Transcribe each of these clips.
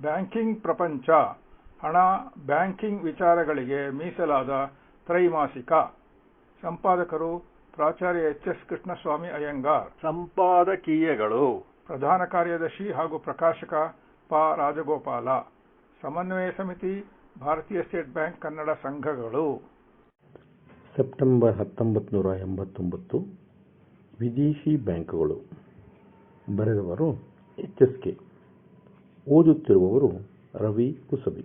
Banking ಪ್ರಪಂಚ. ಹಣ banking ವಿಚಾರಗಳಿಗೆ ಮೀಸಲಾದ ತ್ರೈಮಾಸಿಕ. ಸಂಪಾದಕರು ಪ್ರಾಚಾರ್ಯ ಎಚ್ ಎಸ್ ಕೃಷ್ಣಸ್ವಾಮಿ ಅಯ್ಯಂಗಾರ್. ಸಂಪಾದಕೀಯಗಳು. ಪ್ರಧಾನ ಕಾರ್ಯದರ್ಶಿ ಹಾಗೂ ಪ್ರಕಾಶಕ ಪ ರಾಜಗೋಪಾಲ. ಸಮನ್ವಯ ಸಮಿತಿ ಭಾರತೀಯ ಸ್ಟೇಟ್ ಬ್ಯಾಂಕ್ ಕನ್ನಡ ಸಂಘಗಳು. ಸೆಪ್ಟೆಂಬರ್ ಹತ್ತೊಂಬತ್ತು ನೂರ ಎಂಬತ್ತೊಂಬತ್ತು ವಿದೇಶಿ ಬ್ಯಾಂಕುಗಳು. ಬರೆದವರು ಎಚ್ ಎಸ್ ಕೆ. ಓದುತ್ತಿರುವವರು ರವಿ ಕುಸಬಿ.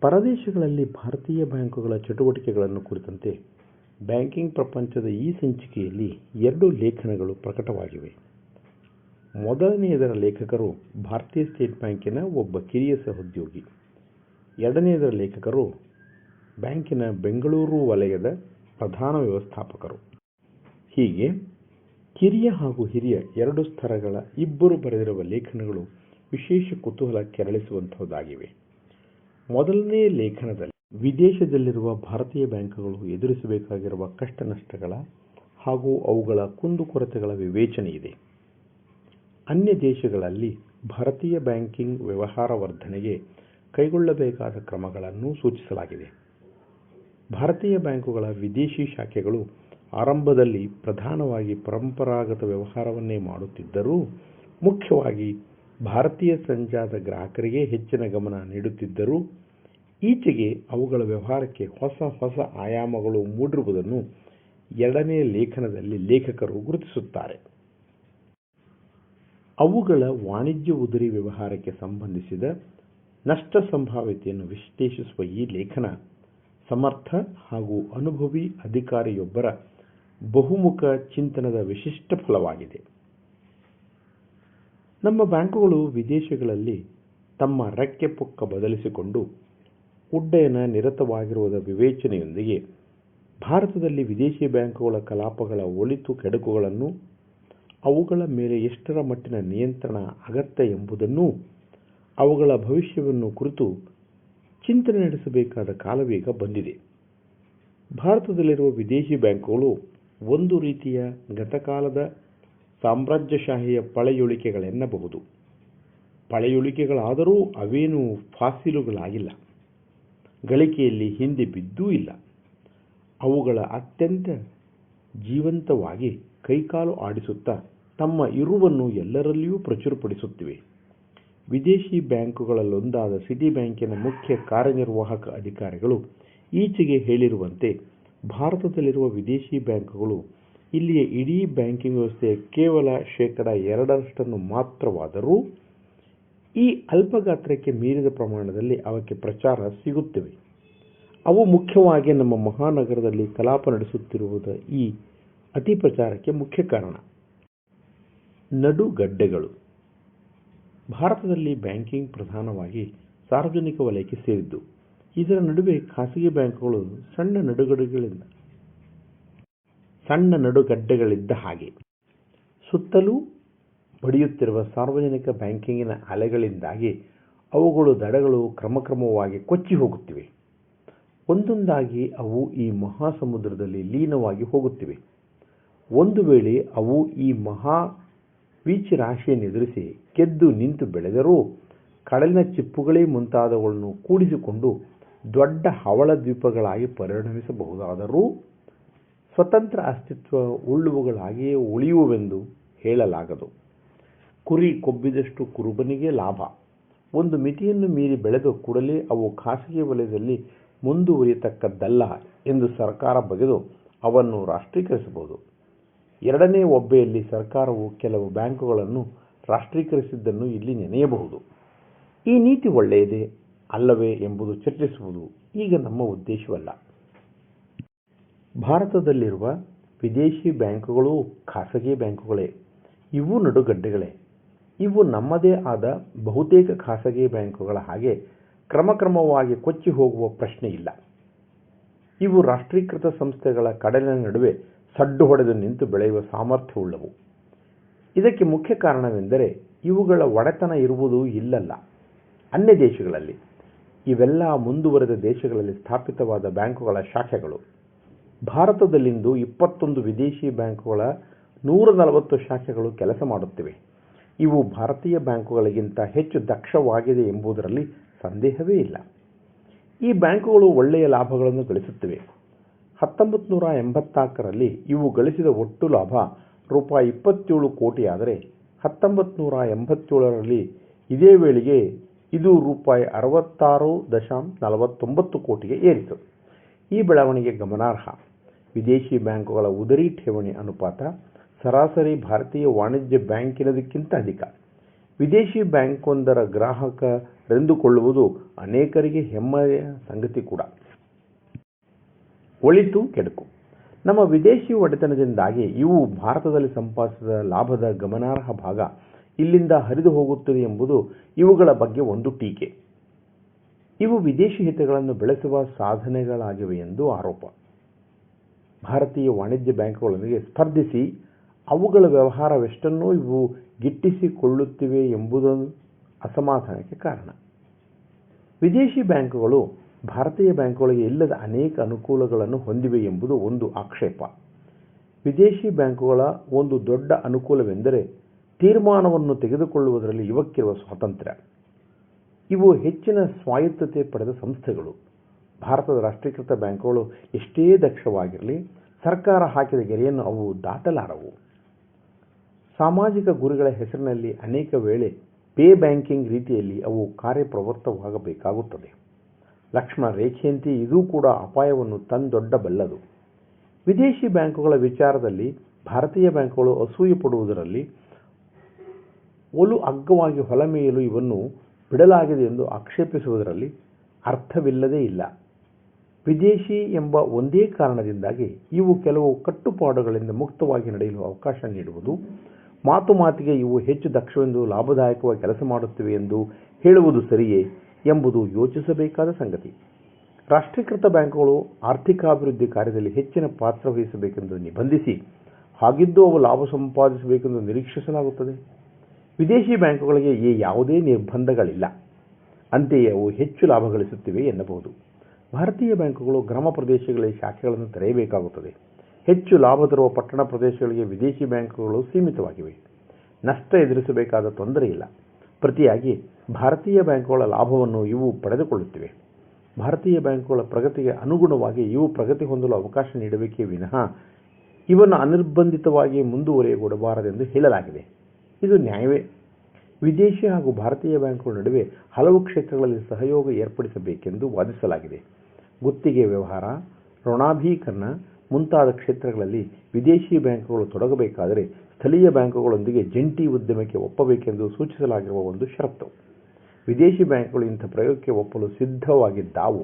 ಪರದೇಶಗಳಲ್ಲಿ ಭಾರತೀಯ ಬ್ಯಾಂಕುಗಳ ಚಟುವಟಿಕೆಗಳನ್ನು ಕುರಿತಂತೆ ಬ್ಯಾಂಕಿಂಗ್ ಪ್ರಪಂಚದ ಈ ಸಂಚಿಕೆಯಲ್ಲಿ ಎರಡು ಲೇಖನಗಳು ಪ್ರಕಟವಾಗಿವೆ. ಮೊದಲನೆಯದರ ಲೇಖಕರು ಭಾರತೀಯ ಸ್ಟೇಟ್ ಬ್ಯಾಂಕಿನ ಒಬ್ಬ ಕಿರಿಯ ಸಹೋದ್ಯೋಗಿ. ಎರಡನೆಯದರ ಲೇಖಕರು ಬ್ಯಾಂಕಿನ ಬೆಂಗಳೂರು ವಲಯದ ಪ್ರಧಾನ ವ್ಯವಸ್ಥಾಪಕರು. ಹೀಗೆ ಕಿರಿಯ ಹಾಗೂ ಹಿರಿಯ ಎರಡು ಸ್ತರಗಳ ಇಬ್ಬರು ಬರೆದಿರುವ ಲೇಖನಗಳು ವಿಶೇಷ ಕುತೂಹಲ ಕೆರಳಿಸುವಂತಹದ್ದಾಗಿವೆ. ಮೊದಲನೇ ಲೇಖನದಲ್ಲಿ ವಿದೇಶದಲ್ಲಿರುವ ಭಾರತೀಯ ಬ್ಯಾಂಕುಗಳು ಎದುರಿಸಬೇಕಾಗಿರುವ ಕಷ್ಟ ನಷ್ಟಗಳ ಹಾಗೂ ಅವುಗಳ ಕುಂದುಕೊರತೆಗಳ ವಿವೇಚನೆ ಇದೆ. ಅನ್ಯ ದೇಶಗಳಲ್ಲಿ ಭಾರತೀಯ ಬ್ಯಾಂಕಿಂಗ್ ವ್ಯವಹಾರ ವರ್ಧನೆಗೆ ಕೈಗೊಳ್ಳಬೇಕಾದ ಕ್ರಮಗಳನ್ನು ಸೂಚಿಸಲಾಗಿದೆ. ಭಾರತೀಯ ಬ್ಯಾಂಕುಗಳ ವಿದೇಶಿ ಶಾಖೆಗಳು ಆರಂಭದಲ್ಲಿ ಪ್ರಧಾನವಾಗಿ ಪರಂಪರಾಗತ ವ್ಯವಹಾರವನ್ನೇ ಮಾಡುತ್ತಿದ್ದರೂ, ಮುಖ್ಯವಾಗಿ ಭಾರತೀಯ ಸಂಜಾತ ಗ್ರಾಹಕರಿಗೆ ಹೆಚ್ಚಿನ ಗಮನ ನೀಡುತ್ತಿದ್ದರು, ಈಚೆಗೆ ಅವುಗಳ ವ್ಯವಹಾರಕ್ಕೆ ಹೊಸ ಹೊಸ ಆಯಾಮಗಳು ಮೂಡಿರುವುದನ್ನು ಎರಡನೇ ಲೇಖನದಲ್ಲಿ ಲೇಖಕರು ಗುರುತಿಸುತ್ತಾರೆ. ಅವುಗಳ ವಾಣಿಜ್ಯ ಉದುರಿ ವ್ಯವಹಾರಕ್ಕೆ ಸಂಬಂಧಿಸಿದ ನಷ್ಟ ಸಂಭಾವ್ಯತೆಯನ್ನು ವಿಶ್ಲೇಷಿಸುವ ಈ ಲೇಖನ ಸಮರ್ಥ ಹಾಗೂ ಅನುಭವಿ ಅಧಿಕಾರಿಯೊಬ್ಬರ ಬಹುಮುಖ ಚಿಂತನದ ವಿಶಿಷ್ಟ ಫಲವಾಗಿದೆ. ನಮ್ಮ ಬ್ಯಾಂಕುಗಳು ವಿದೇಶಗಳಲ್ಲಿ ತಮ್ಮ ರೆಕ್ಕೆ ಪುಕ್ಕ ಬದಲಿಸಿಕೊಂಡು ಉಡ್ಡಯನ ನಿರತವಾಗಿರುವುದ ವಿವೇಚನೆಯೊಂದಿಗೆ ಭಾರತದಲ್ಲಿ ವಿದೇಶಿ ಬ್ಯಾಂಕುಗಳ ಕಲಾಪಗಳ ಒಳಿತು ಕೆಡುಕುಗಳನ್ನು ಅವುಗಳ ಮೇಲೆ ಎಷ್ಟರ ಮಟ್ಟಿನ ನಿಯಂತ್ರಣ ಅಗತ್ಯ ಎಂಬುದನ್ನು ಅವುಗಳ ಭವಿಷ್ಯವನ್ನು ಕುರಿತು ಚಿಂತನೆ ನಡೆಸಬೇಕಾದ ಕಾಲವೀಗ ಬಂದಿದೆ. ಭಾರತದಲ್ಲಿರುವ ವಿದೇಶಿ ಬ್ಯಾಂಕುಗಳು ಒಂದು ರೀತಿಯ ಗತಕಾಲದ ಸಾಮ್ರಾಜ್ಯಶಾಹಿಯ ಪಳೆಯುಳಿಕೆಗಳೆನ್ನಬಹುದು. ಪಳೆಯುಳಿಕೆಗಳಾದರೂ ಅವೇನೂ ಫಾಸಿಲುಗಳಾಗಿಲ್ಲ. ಗಳಿಕೆಯಲ್ಲಿ ಹಿಂದೆ ಬಿದ್ದೂ ಇಲ್ಲ. ಅವುಗಳ ಅತ್ಯಂತ ಜೀವಂತವಾಗಿ ಕೈಕಾಲು ಆಡಿಸುತ್ತಾ ತಮ್ಮ ಇರುವನ್ನು ಎಲ್ಲರಲ್ಲಿಯೂ ಪ್ರಚುರಪಡಿಸುತ್ತಿವೆ. ವಿದೇಶಿ ಬ್ಯಾಂಕುಗಳಲ್ಲೊಂದಾದ ಸಿಟಿ ಬ್ಯಾಂಕಿನ ಮುಖ್ಯ ಕಾರ್ಯನಿರ್ವಾಹಕ ಅಧಿಕಾರಿಗಳು ಈಚೆಗೆ ಹೇಳಿರುವಂತೆ ಭಾರತದಲ್ಲಿರುವ ವಿದೇಶಿ ಬ್ಯಾಂಕುಗಳು ಇಲ್ಲಿಯ ಇಡೀ ಬ್ಯಾಂಕಿಂಗ್ ವ್ಯವಸ್ಥೆಯ ಕೇವಲ ಶೇಕಡ ಎರಡರಷ್ಟನ್ನು ಮಾತ್ರವಾದರೂ ಈ ಅಲ್ಪ ಗಾತ್ರಕ್ಕೆ ಮೀರಿದ ಪ್ರಮಾಣದಲ್ಲಿ ಅವಕ್ಕೆ ಪ್ರಚಾರ ಸಿಗುತ್ತಿವೆ. ಅವು ಮುಖ್ಯವಾಗಿ ನಮ್ಮ ಮಹಾನಗರದಲ್ಲಿ ಕಲಾಪ ನಡೆಸುತ್ತಿರುವುದ ಈ ಅತಿ ಪ್ರಚಾರಕ್ಕೆ ಮುಖ್ಯ ಕಾರಣ. ನಡುಗಡ್ಡೆಗಳು. ಭಾರತದಲ್ಲಿ ಬ್ಯಾಂಕಿಂಗ್ ಪ್ರಧಾನವಾಗಿ ಸಾರ್ವಜನಿಕ ವಲಯಕ್ಕೆ ಸೇರಿದ್ದು. ಇದರ ನಡುವೆ ಖಾಸಗಿ ಬ್ಯಾಂಕುಗಳು ಸಣ್ಣ ನಡುಗಡೆಗಳಿಂದ, ಸಣ್ಣ ನಡುಗಡ್ಡೆಗಳಿದ್ದ ಹಾಗೆ. ಸುತ್ತಲೂ ಬಡಿಯುತ್ತಿರುವ ಸಾರ್ವಜನಿಕ ಬ್ಯಾಂಕಿಂಗಿನ ಅಲೆಗಳಿಂದಾಗಿ ಅವುಗಳು ದಡಗಳು ಕ್ರಮಕ್ರಮವಾಗಿ ಕೊಚ್ಚಿ ಹೋಗುತ್ತಿವೆ. ಒಂದೊಂದಾಗಿ ಅವು ಈ ಮಹಾಸಮುದ್ರದಲ್ಲಿ ಲೀನವಾಗಿ ಹೋಗುತ್ತಿವೆ. ಒಂದು ವೇಳೆ ಅವು ಈ ಮಹಾ ರಾಶಿಯನ್ನು ಎದುರಿಸಿ ಗೆದ್ದು ನಿಂತು ಬೆಳೆದರೂ ಕಡಲಿನ ಚಿಪ್ಪುಗಳೇ ಮುಂತಾದವುಗಳನ್ನು ಕೂಡಿಸಿಕೊಂಡು ದೊಡ್ಡ ಹವಳ ದ್ವೀಪಗಳಾಗಿ ಪರಿಣಮಿಸಬಹುದಾದರೂ ಸ್ವತಂತ್ರ ಅಸ್ತಿತ್ವ ಉಳ್ಳುವುಗಳಾಗಿಯೇ ಉಳಿಯುವೆಂದು ಹೇಳಲಾಗದು. ಕುರಿ ಕೊಬ್ಬಿದಷ್ಟು ಕುರುಬನಿಗೆ ಲಾಭ. ಒಂದು ಮಿತಿಯನ್ನು ಮೀರಿ ಬೆಳೆದ ಕೂಡಲೇ ಅವು ಖಾಸಗಿ ವಲಯದಲ್ಲಿ ಮುಂದುವರಿಯತಕ್ಕದ್ದಲ್ಲ ಎಂದು ಸರ್ಕಾರ ಬಗೆದು ಅವನ್ನು ರಾಷ್ಟ್ರೀಕರಿಸಬಹುದು. ಎರಡನೇ ಒಬ್ಬೆಯಲ್ಲಿ ಸರ್ಕಾರವು ಕೆಲವು ಬ್ಯಾಂಕುಗಳನ್ನು ರಾಷ್ಟ್ರೀಕರಿಸಿದ್ದನ್ನು ಇಲ್ಲಿ ನೆನೆಯಬಹುದು. ಈ ನೀತಿ ಒಳ್ಳೆಯದೇ? ಅಲ್ಲವೇ ಎಂಬುದು ಚರ್ಚಿಸುವುದು ಈಗ ನಮ್ಮ ಉದ್ದೇಶವಲ್ಲ. ಭಾರತದಲ್ಲಿರುವ ವಿದೇಶಿ ಬ್ಯಾಂಕುಗಳು ಖಾಸಗಿ ಬ್ಯಾಂಕುಗಳೇ, ಇವು ನಡುಗಡ್ಡೆಗಳೇ. ಇವು ನಮ್ಮದೇ ಆದ ಬಹುತೇಕ ಖಾಸಗಿ ಬ್ಯಾಂಕುಗಳ ಹಾಗೆ ಕ್ರಮಕ್ರಮವಾಗಿ ಕೊಚ್ಚಿ ಹೋಗುವ ಪ್ರಶ್ನೆ ಇಲ್ಲ. ಇವು ರಾಷ್ಟ್ರೀಕೃತ ಸಂಸ್ಥೆಗಳ ಕಡಲಿನ ನಡುವೆ ಸಡ್ಡು ಹೊಡೆದು ನಿಂತು ಬೆಳೆಯುವ ಸಾಮರ್ಥ್ಯವುಳ್ಳವು. ಇದಕ್ಕೆ ಮುಖ್ಯ ಕಾರಣವೆಂದರೆ ಇವುಗಳ ಒಡೆತನ ಇರುವುದು ಇಲ್ಲಲ್ಲ. ಅನ್ಯ ದೇಶಗಳಲ್ಲಿ ಇವೆಲ್ಲ ಮುಂದುವರೆದ ದೇಶಗಳಲ್ಲಿ ಸ್ಥಾಪಿತವಾದ ಬ್ಯಾಂಕುಗಳ ಶಾಖೆಗಳು. ಭಾರತದಲ್ಲಿಂದು ಇಪ್ಪತ್ತೊಂದು ವಿದೇಶಿ ಬ್ಯಾಂಕುಗಳ ನೂರ ನಲವತ್ತು ಶಾಖೆಗಳು ಕೆಲಸ ಮಾಡುತ್ತಿವೆ. ಇವು ಭಾರತೀಯ ಬ್ಯಾಂಕುಗಳಿಗಿಂತ ಹೆಚ್ಚು ದಕ್ಷವಾಗಿದೆ ಎಂಬುದರಲ್ಲಿ ಸಂದೇಹವೇ ಇಲ್ಲ. ಈ ಬ್ಯಾಂಕುಗಳು ಒಳ್ಳೆಯ ಲಾಭಗಳನ್ನು ಗಳಿಸುತ್ತಿವೆ. ಹತ್ತೊಂಬತ್ತು ನೂರ ಎಂಬತ್ನಾಲ್ಕರಲ್ಲಿ ಇವು ಗಳಿಸಿದ ಒಟ್ಟು ಲಾಭ ರೂಪಾಯಿ ಇಪ್ಪತ್ತೇಳು ಕೋಟಿಯಾದರೆ ಹತ್ತೊಂಬತ್ತು ನೂರ ಎಂಬತ್ತೇಳರಲ್ಲಿ ಇದೇ ವೇಳೆಗೆ ಇದು ರೂಪಾಯಿ ಅರವತ್ತಾರು ದಶಾಂಶ ನಲವತ್ತೊಂಬತ್ತು ಕೋಟಿಗೆ ಏರಿತು. ಈ ಬೆಳವಣಿಗೆ ಗಮನಾರ್ಹ. ವಿದೇಶಿ ಬ್ಯಾಂಕುಗಳ ಉದರಿ ಠೇವಣಿ ಅನುಪಾತ ಸರಾಸರಿ ಭಾರತೀಯ ವಾಣಿಜ್ಯ ಬ್ಯಾಂಕಿನದಕ್ಕಿಂತ ಅಧಿಕ. ವಿದೇಶಿ ಬ್ಯಾಂಕೊಂದರ ಗ್ರಾಹಕರೆಂದುಕೊಳ್ಳುವುದು ಅನೇಕರಿಗೆ ಹೆಮ್ಮೆಯ ಸಂಗತಿ ಕೂಡ. ಒಳಿತು ಕೆಡುಕು. ನಮ್ಮ ವಿದೇಶಿ ಒಡೆತನದಿಂದಾಗಿ ಇವು ಭಾರತದಲ್ಲಿ ಸಂಪಾದಿಸಿದ ಲಾಭದ ಗಮನಾರ್ಹ ಭಾಗ. ಇಲ್ಲಿಂದ ಹರಿದು ಹೋಗುತ್ತದೆ ಎಂಬುದು ಇವುಗಳ ಬಗ್ಗೆ ಒಂದು ಟೀಕೆ. ಇವು ವಿದೇಶಿ ಹಿತಗಳನ್ನು ಬೆಳೆಸುವ ಸಾಧನೆಗಳಾಗಿವೆ ಎಂದು ಆರೋಪ. ಭಾರತೀಯ ವಾಣಿಜ್ಯ ಬ್ಯಾಂಕುಗಳೊಂದಿಗೆ ಸ್ಪರ್ಧಿಸಿ ಅವುಗಳ ವ್ಯವಹಾರವೆಷ್ಟನ್ನೂ ಇವು ಗಿಟ್ಟಿಸಿಕೊಳ್ಳುತ್ತಿವೆ ಎಂಬುದು ಅಸಮಾಧಾನಕ್ಕೆ ಕಾರಣ. ವಿದೇಶಿ ಬ್ಯಾಂಕುಗಳು ಭಾರತೀಯ ಬ್ಯಾಂಕುಗಳಿಗೆ ಇಲ್ಲದ ಅನೇಕ ಅನುಕೂಲಗಳನ್ನು ಹೊಂದಿವೆ ಎಂಬುದು ಒಂದು ಆಕ್ಷೇಪ. ವಿದೇಶಿ ಬ್ಯಾಂಕುಗಳ ಒಂದು ದೊಡ್ಡ ಅನುಕೂಲವೆಂದರೆ ತೀರ್ಮಾನವನ್ನು ತೆಗೆದುಕೊಳ್ಳುವುದರಲ್ಲಿ ಇವಕ್ಕಿರುವ ಸ್ವಾತಂತ್ರ್ಯ. ಇವು ಹೆಚ್ಚಿನ ಸ್ವಾಯತ್ತತೆ ಪಡೆದ ಸಂಸ್ಥೆಗಳು. ಭಾರತದ ರಾಷ್ಟ್ರೀಕೃತ ಬ್ಯಾಂಕುಗಳು ಎಷ್ಟೇ ದಕ್ಷವಾಗಿರಲಿ, ಸರ್ಕಾರ ಹಾಕಿದ ಗೆರೆಯನ್ನು ಅವು ದಾಟಲಾರವು. ಸಾಮಾಜಿಕ ಗುರಿಗಳ ಹೆಸರಿನಲ್ಲಿ ಅನೇಕ ವೇಳೆ ಪೇ ಬ್ಯಾಂಕಿಂಗ್ ರೀತಿಯಲ್ಲಿ ಅವು ಕಾರ್ಯಪ್ರವೃತ್ತವಾಗಬೇಕಾಗುತ್ತದೆ. ಲಕ್ಷ್ಮಣ ರೇಖೆಯಂತೆ ಇದೂ ಕೂಡ ಅಪಾಯವನ್ನು ತಂದೊಡ್ಡಬಲ್ಲದು. ವಿದೇಶಿ ಬ್ಯಾಂಕುಗಳ ವಿಚಾರದಲ್ಲಿ ಭಾರತೀಯ ಬ್ಯಾಂಕುಗಳು ಅಸೂಯೆ ಪಡುವುದರಲ್ಲಿ ಒಲು ಅಗ್ಗವಾಗಿ ಹೊಲಮೇಯಲು ಇವನ್ನು ಬಿಡಲಾಗಿದೆ ಎಂದು ಆಕ್ಷೇಪಿಸುವುದರಲ್ಲಿ ಅರ್ಥವಿಲ್ಲದೇ ಇಲ್ಲ. ವಿದೇಶಿ ಎಂಬ ಒಂದೇ ಕಾರಣದಿಂದಾಗಿ ಇವು ಕೆಲವು ಕಟ್ಟುಪಾಡುಗಳಿಂದ ಮುಕ್ತವಾಗಿ ನಡೆಯಲು ಅವಕಾಶ ನೀಡುವುದು, ಮಾತು ಮಾತಿಗೆ ಇವು ಹೆಚ್ಚು ದಕ್ಷವೆಂದು ಲಾಭದಾಯಕವಾಗಿ ಕೆಲಸ ಮಾಡುತ್ತಿವೆ ಎಂದು ಹೇಳುವುದು ಸರಿಯೇ ಎಂಬುದು ಯೋಚಿಸಬೇಕಾದ ಸಂಗತಿ. ರಾಷ್ಟ್ರೀಕೃತ ಬ್ಯಾಂಕುಗಳು ಆರ್ಥಿಕಾಭಿವೃದ್ಧಿ ಕಾರ್ಯದಲ್ಲಿ ಹೆಚ್ಚಿನ ಪಾತ್ರ ವಹಿಸಬೇಕೆಂದು ನಿಬಂಧಿಸಿ, ಹಾಗಿದ್ದು ಅವು ಲಾಭ ಸಂಪಾದಿಸಬೇಕೆಂದು ನಿರೀಕ್ಷಿಸಲಾಗುತ್ತದೆ. ವಿದೇಶಿ ಬ್ಯಾಂಕುಗಳಿಗೆ ಈ ಯಾವುದೇ ನಿರ್ಬಂಧಗಳಿಲ್ಲ. ಅಂತೆಯೇ ಅವು ಹೆಚ್ಚು ಲಾಭ ಗಳಿಸುತ್ತಿವೆ ಎನ್ನಬಹುದು. ಭಾರತೀಯ ಬ್ಯಾಂಕುಗಳು ಗ್ರಾಮ ಪ್ರದೇಶಗಳಲ್ಲಿ ಶಾಖೆಗಳನ್ನು ತೆರೆಯಬೇಕಾಗುತ್ತದೆ. ಹೆಚ್ಚು ಲಾಭ ತರುವ ಪಟ್ಟಣ ಪ್ರದೇಶಗಳಿಗೆ ವಿದೇಶಿ ಬ್ಯಾಂಕುಗಳು ಸೀಮಿತವಾಗಿವೆ. ನಷ್ಟ ಎದುರಿಸಬೇಕಾದ ತೊಂದರೆ ಇಲ್ಲ. ಪ್ರತಿಯಾಗಿ ಭಾರತೀಯ ಬ್ಯಾಂಕುಗಳ ಲಾಭವನ್ನು ಇವು ಪಡೆದುಕೊಳ್ಳುತ್ತಿವೆ. ಭಾರತೀಯ ಬ್ಯಾಂಕುಗಳ ಪ್ರಗತಿಗೆ ಅನುಗುಣವಾಗಿ ಇವು ಪ್ರಗತಿ ಹೊಂದಲು ಅವಕಾಶ ನೀಡಬೇಕೇ ವಿನಃ ಇವನ್ನು ಅನಿರ್ಬಂಧಿತವಾಗಿ ಮುಂದುವರಿಯಗೊಡಬಾರದೆಂದು ಹೇಳಲಾಗಿದೆ. ಇದು ನ್ಯಾಯವೇ. ವಿದೇಶಿ ಹಾಗೂ ಭಾರತೀಯ ಬ್ಯಾಂಕುಗಳ ನಡುವೆ ಹಲವು ಕ್ಷೇತ್ರಗಳಲ್ಲಿ ಸಹಯೋಗ ಏರ್ಪಡಿಸಬೇಕೆಂದು ವಾದಿಸಲಾಗಿದೆ. ಗುತ್ತಿಗೆ ವ್ಯವಹಾರ, ಋಣಾಭೀಕರಣ ಮುಂತಾದ ಕ್ಷೇತ್ರಗಳಲ್ಲಿ ವಿದೇಶಿ ಬ್ಯಾಂಕುಗಳು ತೊಡಗಬೇಕಾದರೆ ಸ್ಥಳೀಯ ಬ್ಯಾಂಕುಗಳೊಂದಿಗೆ ಜಂಟಿ ಉದ್ಯಮಕ್ಕೆ ಒಪ್ಪಬೇಕೆಂದು ಸೂಚಿಸಲಾಗಿರುವ ಒಂದು ಷರತ್ತು. ವಿದೇಶಿ ಬ್ಯಾಂಕುಗಳು ಇಂಥ ಪ್ರಯೋಗಕ್ಕೆ ಒಪ್ಪಲು ಸಿದ್ಧವಾಗಿದ್ದಾವು.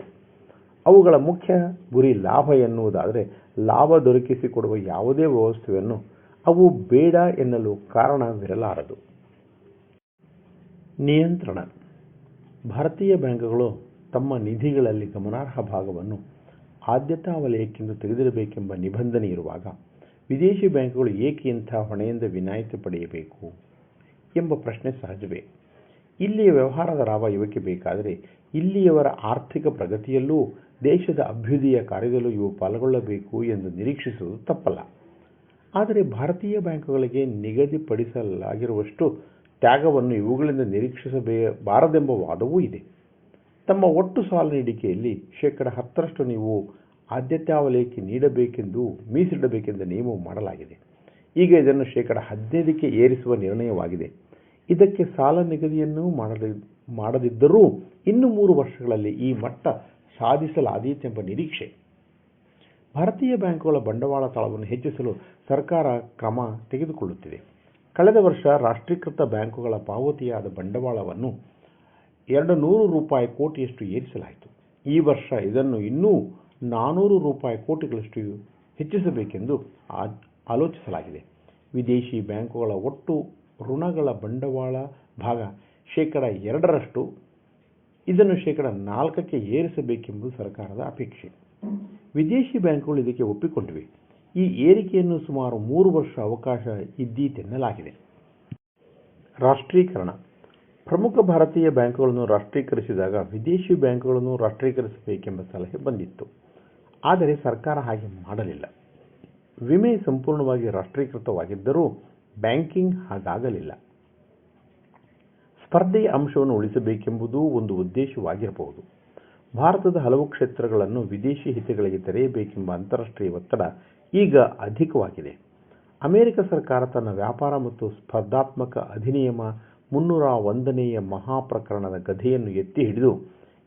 ಅವುಗಳ ಮುಖ್ಯ ಗುರಿ ಲಾಭ ಎನ್ನುವುದಾದರೆ ಲಾಭ ದೊರಕಿಸಿಕೊಡುವ ಯಾವುದೇ ವ್ಯವಸ್ಥೆಯನ್ನು ಅವು ಬೇಡ ಎನ್ನಲು ಕಾರಣವಿರಲಾರದು. ನಿಯಂತ್ರಣ. ಭಾರತೀಯ ಬ್ಯಾಂಕುಗಳು ತಮ್ಮ ನಿಧಿಗಳಲ್ಲಿ ಗಮನಾರ್ಹ ಭಾಗವನ್ನು ಆದ್ಯತಾ ವಲಯಕ್ಕೆಂದು ತೆಗೆದಿರಬೇಕೆಂಬ ನಿಬಂಧನೆ ಇರುವಾಗ ವಿದೇಶಿ ಬ್ಯಾಂಕುಗಳು ಏಕೆ ಇಂಥ ಹೊಣೆಯಿಂದ ವಿನಾಯಿತಿ ಪಡೆಯಬೇಕು ಎಂಬ ಪ್ರಶ್ನೆ ಸಹಜವೇ. ಇಲ್ಲಿಯ ವ್ಯವಹಾರದ ರಾವ ಇವಕ್ಕೆ ಬೇಕಾದರೆ ಇಲ್ಲಿಯವರ ಆರ್ಥಿಕ ಪ್ರಗತಿಯಲ್ಲೂ ದೇಶದ ಅಭ್ಯುದಯ ಕಾರ್ಯದಲ್ಲೂ ಇವು ಪಾಲ್ಗೊಳ್ಳಬೇಕು ಎಂದು ನಿರೀಕ್ಷಿಸುವುದು ತಪ್ಪಲ್ಲ. ಆದರೆ ಭಾರತೀಯ ಬ್ಯಾಂಕುಗಳಿಗೆ ನಿಗದಿಪಡಿಸಲಾಗಿರುವಷ್ಟು ತ್ಯಾಗವನ್ನು ಇವುಗಳಿಂದ ನಿರೀಕ್ಷಿಸಬಾರದೆಂಬ ವಾದವೂ ಇದೆ. ತಮ್ಮ ಒಟ್ಟು ಸಾಲ ನೀಡಿಕೆಯಲ್ಲಿ ಶೇಕಡ ಹತ್ತರಷ್ಟು ನೀವು ಆದ್ಯತಾ ವಲಯಕ್ಕೆ ನೀಡಬೇಕೆಂದು ಮೀಸಲಿಡಬೇಕೆಂದು ನಿಯಮ ಮಾಡಲಾಗಿದೆ. ಈಗ ಇದನ್ನು ಶೇಕಡ ಹದಿನೈದಕ್ಕೆ ಏರಿಸುವ ನಿರ್ಣಯವಾಗಿದೆ. ಇದಕ್ಕೆ ಸಾಲ ನಿಗದಿಯನ್ನು ಮಾಡದಿದ್ದರೂ ಇನ್ನು ಮೂರು ವರ್ಷಗಳಲ್ಲಿ ಈ ಮಟ್ಟ ಸಾಧಿಸಲಾದೀತೆಂಬ ನಿರೀಕ್ಷೆ. ಭಾರತೀಯ ಬ್ಯಾಂಕುಗಳ ಬಂಡವಾಳ ತಾಳವನ್ನು ಹೆಚ್ಚಿಸಲು ಸರ್ಕಾರ ಕ್ರಮ ತೆಗೆದುಕೊಳ್ಳುತ್ತಿದೆ. ಕಳೆದ ವರ್ಷ ರಾಷ್ಟ್ರೀಕೃತ ಬ್ಯಾಂಕುಗಳ ಪಾವತಿಯಾದ ಬಂಡವಾಳವನ್ನು ಎರಡು ನೂರು ರೂಪಾಯಿ ಕೋಟಿಯಷ್ಟು ಏರಿಸಲಾಯಿತು. ಈ ವರ್ಷ ಇದನ್ನು ಇನ್ನೂ ನಾನೂರು ರೂಪಾಯಿ ಕೋಟಿಗಳಷ್ಟು ಹೆಚ್ಚಿಸಬೇಕೆಂದು ಆಲೋಚಿಸಲಾಗಿದೆ. ವಿದೇಶಿ ಬ್ಯಾಂಕುಗಳ ಒಟ್ಟು ಋಣಗಳ ಬಂಡವಾಳ ಭಾಗ ಶೇಕಡ ಎರಡರಷ್ಟು. ಇದನ್ನು ಶೇಕಡ ನಾಲ್ಕಕ್ಕೆ ಏರಿಸಬೇಕೆಂಬುದು ಸರ್ಕಾರದ ಅಪೇಕ್ಷೆ. ವಿದೇಶಿ ಬ್ಯಾಂಕುಗಳು ಇದಕ್ಕೆ ಒಪ್ಪಿಕೊಂಡಿವೆ. ಈ ಏರಿಕೆಯನ್ನು ಸುಮಾರು ಮೂರು ವರ್ಷ ಅವಕಾಶ ಇದ್ದೀತೆನ್ನಲಾಗಿದೆ ರಾಷ್ಟ್ರೀಕರಣ. ಪ್ರಮುಖ ಭಾರತೀಯ ಬ್ಯಾಂಕುಗಳನ್ನು ರಾಷ್ಟ್ರೀಕರಿಸಿದಾಗ ವಿದೇಶಿ ಬ್ಯಾಂಕುಗಳನ್ನು ರಾಷ್ಟ್ರೀಕರಿಸಬೇಕೆಂಬ ಸಲಹೆ ಬಂದಿತ್ತು. ಆದರೆ ಸರ್ಕಾರ ಹಾಗೆ ಮಾಡಲಿಲ್ಲ. ವಿಮೆ ಸಂಪೂರ್ಣವಾಗಿ ರಾಷ್ಟ್ರೀಕೃತವಾಗಿದ್ದರೂ ಬ್ಯಾಂಕಿಂಗ್ ಹಾಗಾಗಲಿಲ್ಲ. ಸ್ಪರ್ಧೆಯ ಅಂಶವನ್ನು ಉಳಿಸಬೇಕೆಂಬುದೂ ಒಂದು ಉದ್ದೇಶವಾಗಿರಬಹುದು. ಭಾರತದ ಹಲವು ಕ್ಷೇತ್ರಗಳನ್ನು ವಿದೇಶಿ ಹಿತಗಳಿಗೆ ತೆರೆಯಬೇಕೆಂಬ ಅಂತಾರಾಷ್ಟ್ರೀಯ ಒತ್ತಡ ಈಗ ಅಧಿಕವಾಗಿದೆ. ಅಮೆರಿಕ ಸರ್ಕಾರ ತನ್ನ ವ್ಯಾಪಾರ ಮತ್ತು ಸ್ಪರ್ಧಾತ್ಮಕ ಅಧಿನಿಯಮ ಮುನ್ನೂರ ಒಂದನೆಯ ಮಹಾಪ್ರಕರಣದ ಗಧೆಯನ್ನು ಎತ್ತಿ ಹಿಡಿದು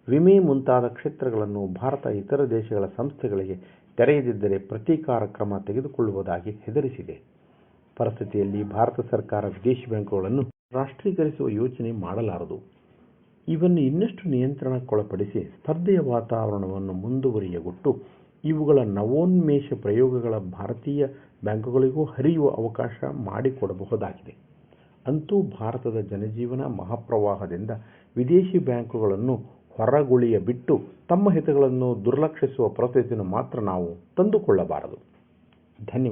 ವಿಮೆ ಮುಂತಾದ ಕ್ಷೇತ್ರಗಳನ್ನು ಭಾರತ ಇತರ ದೇಶಗಳ ಸಂಸ್ಥೆಗಳಿಗೆ ತೆರೆಯದಿದ್ದರೆ ಪ್ರತೀಕಾರ ಕ್ರಮ ತೆಗೆದುಕೊಳ್ಳುವುದಾಗಿ ಹೆದರಿಸಿದೆ. ಪರಿಸ್ಥಿತಿಯಲ್ಲಿ ಭಾರತ ಸರ್ಕಾರ ವಿದೇಶಿ ಬ್ಯಾಂಕುಗಳನ್ನು ರಾಷ್ಟ್ರೀಕರಿಸುವ ಯೋಚನೆ ಮಾಡಲಾರದು. ಇವನ್ನು ಇನ್ನಷ್ಟು ನಿಯಂತ್ರಣಕ್ಕೊಳಪಡಿಸಿ ಸ್ಪರ್ಧೆಯ ವಾತಾವರಣವನ್ನು ಮುಂದುವರಿಯಗೊಟ್ಟು ಇವುಗಳ ನವೋನ್ಮೇಷ ಪ್ರಯೋಗಗಳ ಭಾರತೀಯ ಬ್ಯಾಂಕುಗಳಿಗೂ ಹರಿಯುವ ಅವಕಾಶ ಮಾಡಿಕೊಡಬಹುದಾಗಿದೆ. ಅಂತೂ ಭಾರತದ ಜನಜೀವನ ಮಹಾಪ್ರವಾಹದಿಂದ ವಿದೇಶಿ ಬ್ಯಾಂಕುಗಳನ್ನು ಹೊರಗುಳಿಯ ಬಿಟ್ಟು ತಮ್ಮ ಹಿತಗಳನ್ನು ದುರ್ಲಕ್ಷಿಸುವ ಪರಿಸ್ಥಿತಿಯನ್ನು ಮಾತ್ರ ನಾವು ತಂದುಕೊಳ್ಳಬಾರದು. ಧನ್ಯವಾದ